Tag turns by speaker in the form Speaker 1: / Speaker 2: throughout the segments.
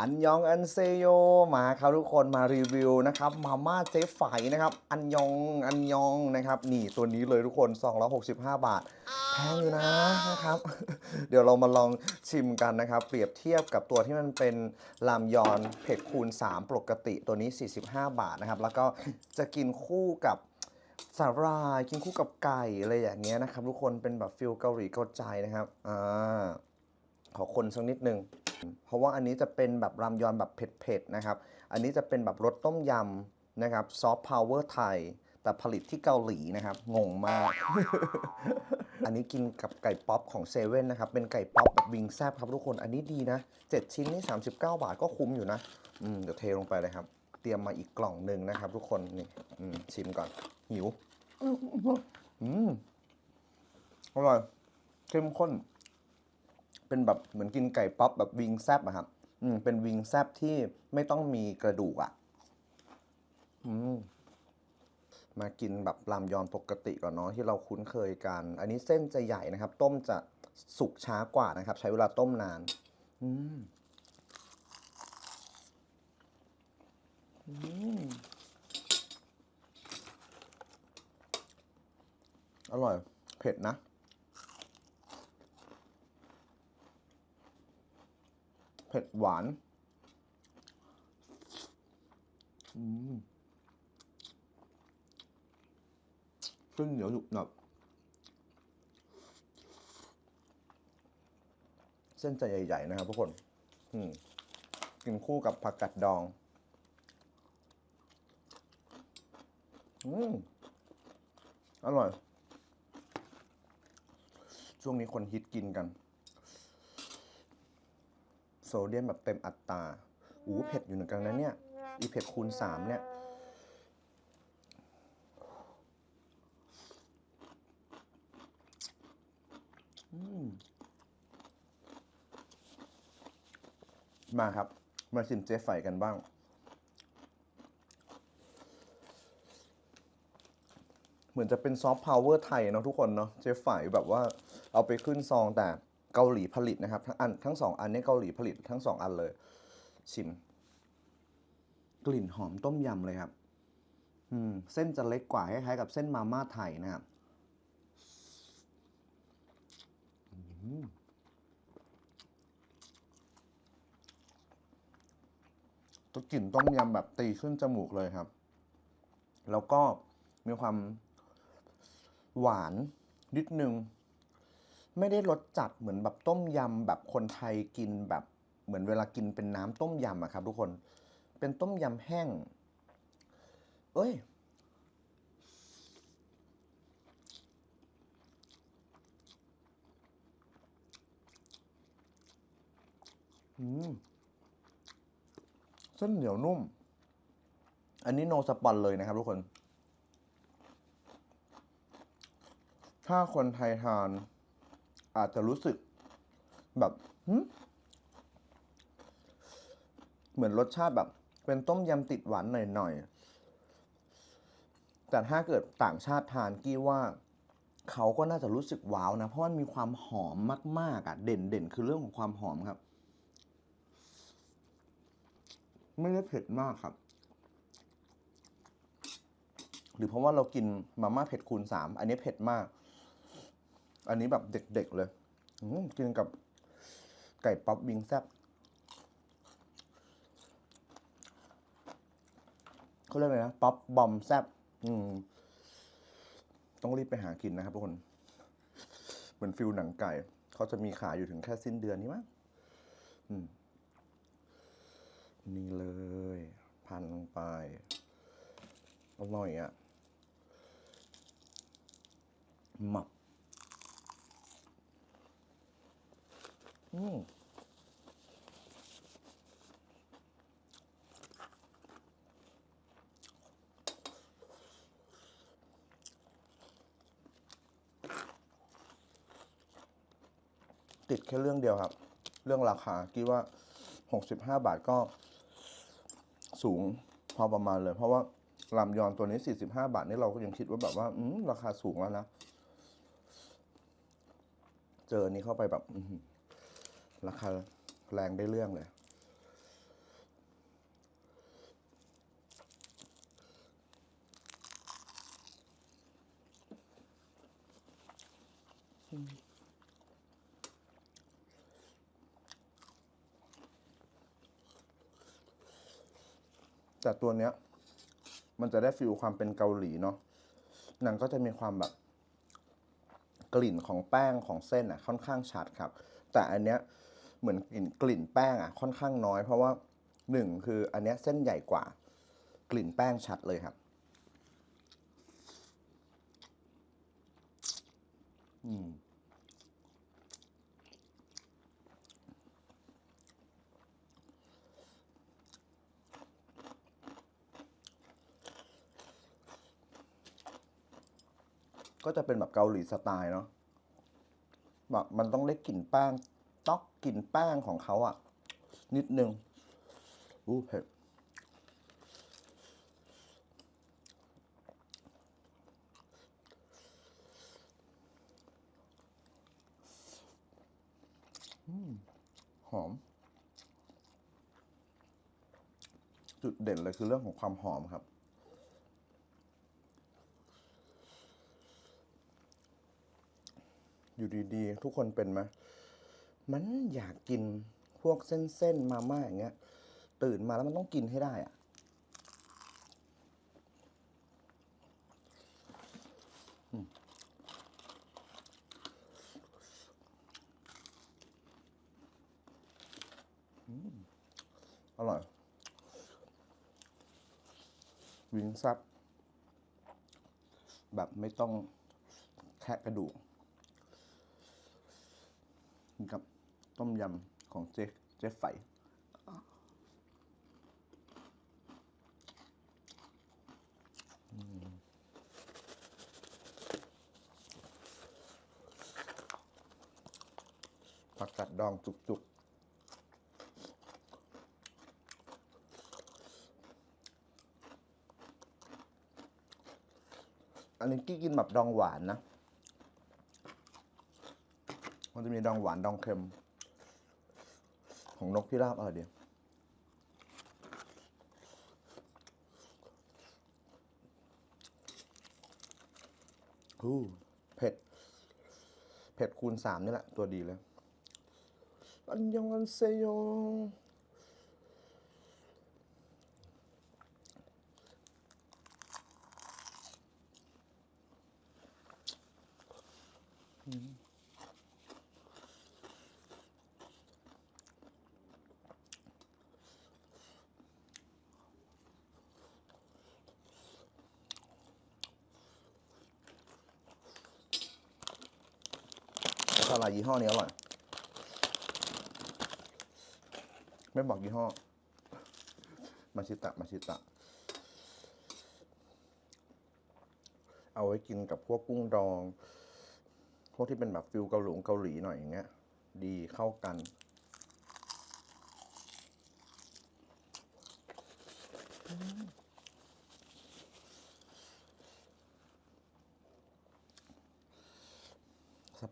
Speaker 1: อันยองอันเซโยมาครับทุกคนมารีวิวนะครับมาม่าเจ๊ไฝนะครับ อันยองอันยองนะครับนี่ตัวนี้เลยทุกคน 265 บาทแพงอยู่นะนะครับ เดี๋ยวเรามาลองชิมกันนะครับ เปรียบเทียบกับตัวที่มันเป็นรามยอนเผ็ดคูณ 3 ปกติตัวนี้ 45 บาทนะครับ แล้วก็จะกินคู่กับสาหร่ายกินคู่กับไก่อะไรอย่างเงี้ยนะครับ ทุกคนเป็นแบบฟิลเกาหลีเกาใจนะครับอ่าขอคนสักนิดนึง เพราะว่าอันนี้จะเป็นแบบรามยอนแบบเผ็ดๆนะครับ อันนี้จะเป็นแบบรสต้มยำนะครับซอฟต์พาวเวอร์ไทย แต่ผลิตที่เกาหลีนะครับ งงมาก อันนี้กินกับไก่ป๊อปของเซเว่นนะครับ เป็นไก่ป๊อปแบบวิงแซบครับทุกคน อันนี้ดีนะ 7 ชิ้นนี่ 39 บาทก็คุ้มอยู่นะอืมเดี๋ยวเทลงไปเลยครับ เตรียมมาอีกกล่องหนึ่งนะครับ ทุกคน นี่อืมชิมก่อน หิว อืมอร่อยเข้มข้น เป็นแบบเหมือนกินไก่ป๊อปแบบวิงแซบอะครับอืมเป็นวิงแซบที่ไม่ต้องมีกระดูกอะอืมมากินแบบรามยอนปกติก่อนเนาะที่เราคุ้นเคยกัน อันนี้เส้นจะใหญ่นะครับ ต้มจะสุกช้ากว่านะครับ ใช้เวลาต้มนาน อืมอืมอร่อย เผ็ดนะ ผ็ดหวานอืมเส้นเหนียวหนุบหนับ เส้นจใหญ่ ๆ นะครับทุกคน กินคู่กับผักกัดดอง อืมอร่อย ช่วงนี้คนฮิตกินกัน เดียมแบบเต็มอัตราอู้เผ็ดอยู่เหมือนกันนะเนี่ย อีเผ็ดคูณสามเนี่ยมมาครับ มาชิมเจ๊ไฝกันบ้าง เหมือนจะเป็นซอฟต์พาวเวอร์ไทยเนาะทุกคนเนาะ เจ๊ไฝแบบว่าเอาไปขึ้นซองแต่ เกาหลีผลิตนะครับ ทั้งอันทั้งสองอันนี้เกาหลีผลิตทั้งสองอันเลย ชิม กลิ่นหอมต้มยำเลยครับ อืม เส้นจะเล็กกว่าคล้ายๆกับเส้นมาม่าไทยนะครับอืมตัวกลิ่นต้มยำแบบตีขึ้นจมูกเลยครับ แล้วก็มีความหวานนิดนึง ไม่ได้รสจัดเหมือนแบบต้มยำแบบคนไทยกินแบบเหมือนเวลากินเป็นน้ำต้มยำอะครับ ทุกคนเป็นต้มยำแห้ง เอ้ย เส้นเหนียวนุ่ม อันนี้โนสปอนเลยนะครับทุกคน ถ้าคนไทยทาน อาจจะรู้สึกแบบเหมือนรสชาติแบบ เป็นต้มยำติดหวานหน่อยๆแต่ถ้าเกิดต่างชาติทานกี้ว่าเขาก็น่าจะรู้สึกว้าวนะ เพราะมันมีความหอมมาก ๆ อะ เด่นเด่นคือเรื่องของความหอมครับ ไม่ได้เผ็ดมากครับ หรือเพราะว่าเรากินมาม่าเผ็ดคูณสามอันนี้เผ็ดมาก อันนี้แบบเด็กๆเลยกินกับไก่ป๊อปวิงแซบเขาเรียกอะไรนะป๊อปบอมแซบอืม ต้องรีบไปหากินนะครับทุกคน เหมือนฟิลหนังไก่ เขาจะมีขายอยู่ถึงแค่สิ้นเดือนนี้มั้งนี่เลย พันลงไปอร่อยอะ่ะหมับ อืมติดแค่เรื่องเดียวครับ เรื่องราคาคิดว่า 65 บาทก็สูงพอประมาณเลย เพราะว่ารามยอนตัวนี้ 45 บาทนี่เราก็ยังคิดว่าแบบว่าอืราคาสูงแล้วนะ เจออันนี้เข้าไปแบบอื ราคาแรงได้เรื่องเลย แต่ตัวเนี้ย มันจะได้ฟิลความเป็นเกาหลีเนาะหนังก็จะมีความแบบกลิ่นของแป้งของเส้นอะค่อนข้างชัดครับ แต่อันเนี้ย เหมือนกลิ่นกลิ่นแป้งอะค่อนข้างน้อย เพราะว่าหนึ่งคืออันนี้เส้นใหญ่กว่า กลิ่นแป้งชัดเลยครับ อืมก็จะเป็นแบบเกาหลีสไตล์เนาะแบบมันต้องได้กลิ่นแป้ง ต๊อกกลิ่นแป้งของเขาอะนิดนึงอู้เผ็ดหอม จุดเด่นเลยคือเรื่องของความหอมครับ อยู่ดี ๆ ทุกคนเป็นไหม มันอยากกินพวกเส้นๆมาม่าอย่างเงี้ย ตื่นมาแล้วมันต้องกินให้ได้อะอืมอืมอร่อย วิงซับ แบบไม่ต้องแคะกระดูก กับ ต้มยำของเจ๊เจ๊ไฝผักกัดดองจุกๆอันนี้กี้กินแบบดองหวานนะ มันจะมีดองหวานดองเค็ม ของนกพิราบเออเดียวฮู้เผ็ด เผ็ดคูณสามนี่แหละ ตัวดีเลยอันยองอันเซโย สาหร่ายยี่ห้อนี้อร่อย ไม่บอกยี่ห้อ มาชิตะ มาชิตะ เอาไว้กินกับพวกกุ้งดอง พวกที่เป็นแบบฟิลเกาหลงเกาหลีหน่อยอย่างเงี้ย ดีเข้ากันส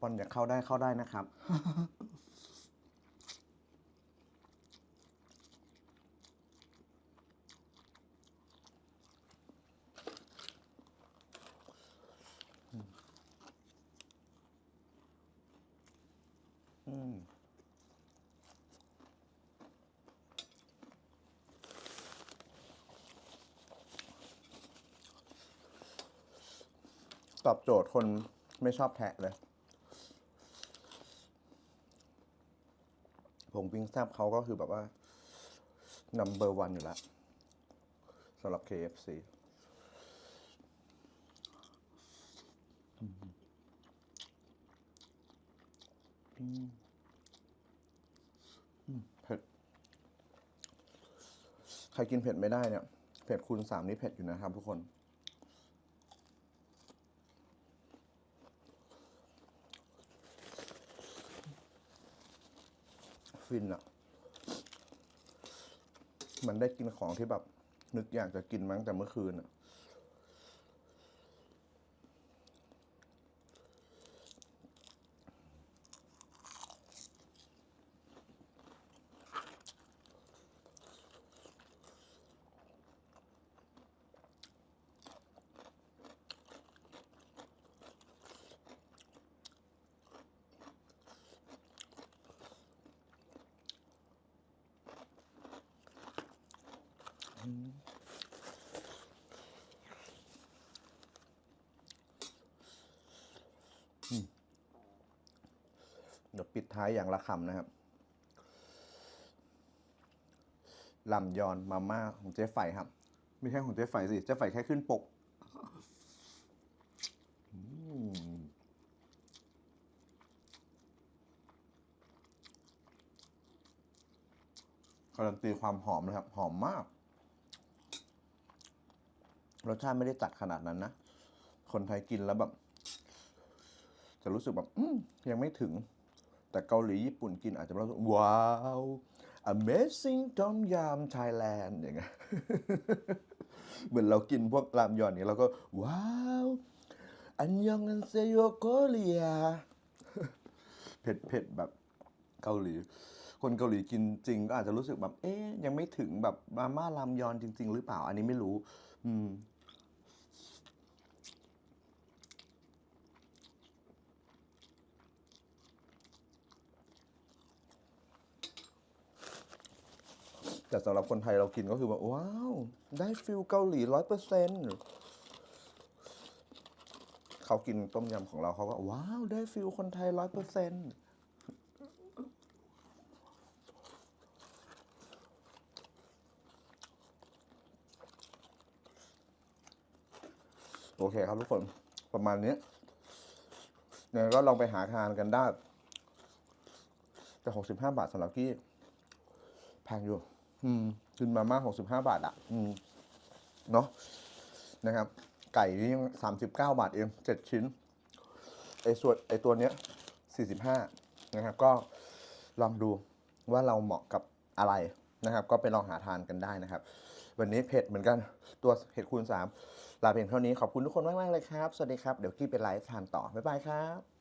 Speaker 1: ปอนอยากเข้าได้เข้าได้นะครับ อืมตอบโจทย์คนไม่ชอบแทะเลย ผงปิ้งแซบเขาก็คือแบบว่า number one อยู่แล้วสำหรับ KFC เผ็ด ใครกินเผ็ดไม่ได้เนี่ย เผ็ดคูณสามนี่เผ็ดอยู่นะครับทุกคน ฟินอะมันได้กินของที่แบบนึกอยากจะกินมั้งแต่เมื่อคืนอะ เดี๋ยวปิดท้ายอย่างละคำนะครับลำยอนมาม่าของเจ๊ไฝครับ ไม่ใช่ของเจ๊ไฝสิ เจ๊ไฝแค่ขึ้นปกการันตีความหอมนะครับ หอมมาก รสชาติไม่ได้จัดขนาดนั้นนะ คนไทยกินแล้วแบบ จะรู้สึกแบบยังไม่ถึง แต่เกาหลีญี่ปุ่นกินอาจจะรู้สึกว้าว amazing tom yum Thailand อย่างเงี้ยเหมือนเรากินพวกรามยอนนี่เราก็ ว้าวอันยองอันเซโยโกเลียเผ็ดเผ็ดแบบเกาหลี คนเกาหลีกินจริงก็อาจจะรู้สึกแบบ เอ๊ยยังไม่ถึงแบบมาม่ารามยอนจริง ๆ หรือเปล่า อันนี้ไม่รู้ อืม แต่สำหรับคนไทยเรากินก็คือแบบว้าว ได้ฟิลเกาหลีร้อยเปอร์เซ็นต์เขากินต้มยำของเราเขาก็ว้าว ได้ฟิลคนไทยร้อยเปอร์เซ็นต์โอเคครับทุกคนประมาณนี้เนี่ยก็ลองไปหาทานกันได้แต่หกสิบห้าบาทสำหรับกี้แพงอยู่ อืมกินมาม่าหกสิบห้าบาทอะ อืมเนาะนะครับ ไก่นี่ยังสามสิบเก้าบาทเองเจ็ดชิ้นไอ้ส่วนไอ้ตัวเนี้ยสี่สิบห้านะครับ ก็ลองดูว่าเราเหมาะกับอะไรนะครับ ก็ไปลองหาทานกันได้นะครับ วันนี้เผ็ดเหมือนกันตัวเห็ดคูณสามลาเพียงเท่านี้ขอบคุณทุกคนมากๆเลยครับ สวัสดีครับ เดี๋ยวกี้ไปไลฟ์ทานต่อ บ๊ายบายครับ